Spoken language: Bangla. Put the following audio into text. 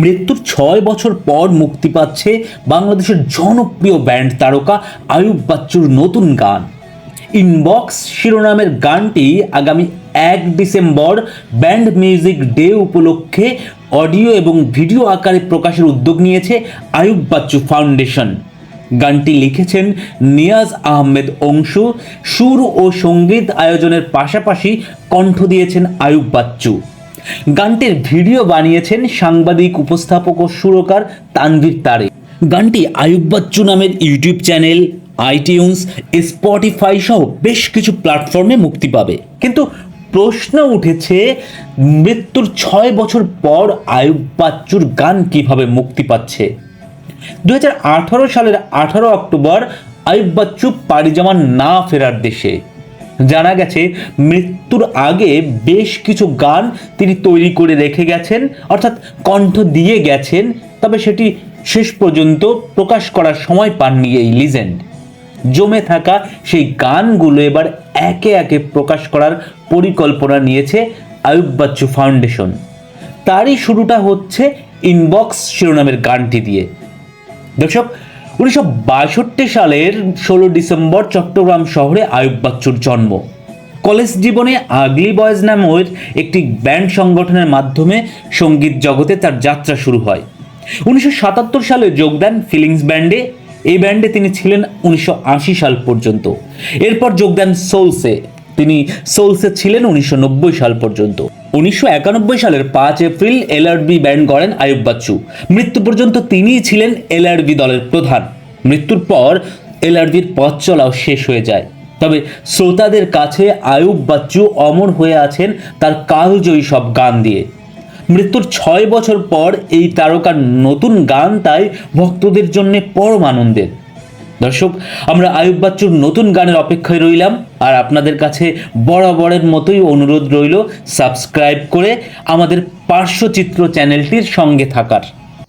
মৃত্যুর ছয় বছর পর মুক্তি পাচ্ছে বাংলাদেশের জনপ্রিয় ব্যান্ড তারকা আয়ুব বাচ্চুর নতুন গান। ইনবক্স শিরোনামের গানটি আগামী এক ডিসেম্বর ব্যান্ড মিউজিক ডে উপলক্ষে অডিও এবং ভিডিও আকারে প্রকাশের উদ্যোগ নিয়েছে আয়ুব বাচ্চু ফাউন্ডেশন। গানটি লিখেছেন নিয়াজ আহমেদ অংশু। সুর ও সংগীত আয়োজনের পাশাপাশি কণ্ঠ দিয়েছেন আয়ুব বাচ্চু। গানটির ভিডিও বানিয়েছেন সাংবাদিক উপস্থাপক ও সুরকার তানভীর তারে গানটি আয়ুব বাচ্চু নামের ইউটিউব চ্যানেল, আইটিউন্স, স্পটিফাই সহ বেশ কিছু প্ল্যাটফর্মে মুক্তি পাবে। কিন্তু প্রশ্ন উঠেছে, মৃত্যুর ছয় বছর পর আয়ুব বাচ্চুর গান কীভাবে মুক্তি পাচ্ছে? দু হাজার আঠারো সালের আঠারো অক্টোবর আয়ুব বাচ্চু পাড়ি জমান না ফেরার দেশে। জানা গেছে, মৃত্যুর আগে বেশ কিছু গান তিনি তৈরি করে রেখে গেছেন, অর্থাৎ কণ্ঠ দিয়ে গেছেন, তবে সেটি শেষ পর্যন্ত প্রকাশ করার সময় পাননি এই লিজেন্ড জমে থাকা সেই গানগুলো এবার একে একে প্রকাশ করার পরিকল্পনা নিয়েছে আয়ুব বাচ্চু ফাউন্ডেশন। তারই শুরুটা হচ্ছে ইনবক্স শিরোনামের গানটি দিয়ে। দর্শক উনিশশো বাষট্টি সালের ষোলো ডিসেম্বর চট্টগ্রাম শহরে আয়ুব বাচ্চুর জন্ম। কলেজ জীবনে আগলি বয়েজ নামের একটি ব্যান্ড সংগঠনের মাধ্যমে সংগীত জগতে তার যাত্রা শুরু হয়। উনিশশো সাতাত্তর সালে যোগ দেন ফিলিংস ব্যান্ডে। এই ব্যান্ডে তিনি ছিলেন উনিশশো আশি সাল পর্যন্ত। এরপর যোগ দেন সোলসে। তিনি সোলসে ছিলেন উনিশশো নব্বই সাল পর্যন্ত। উনিশশো একানব্বই সালের পাঁচ এপ্রিল এলআরবি ব্যান্ড করেন আয়ুব বাচ্চু। মৃত্যু পর্যন্ত তিনিই ছিলেন এলআরবি দলের প্রধান। মৃত্যুর পর এলআরবির পথ চলাও শেষ হয়ে যায়। তবে শ্রোতাদের কাছে আয়ুব বাচ্চু অমর হয়ে আছেন তার কালজয়ী সব গান দিয়ে। মৃত্যুর ছয় বছর পর এই তারকার নতুন গান তাই ভক্তদের জন্য পরম আনন্দের। দর্শক, আমরা আয়ুব বাচ্চুর নতুন গানের অপেক্ষায় রইলাম, আর আপনাদের কাছে বরাবরের মতোই অনুরোধ রইল, সাবস্ক্রাইব করে আমাদের পার্শ্বচিত্র চ্যানেলটির সঙ্গে থাকার।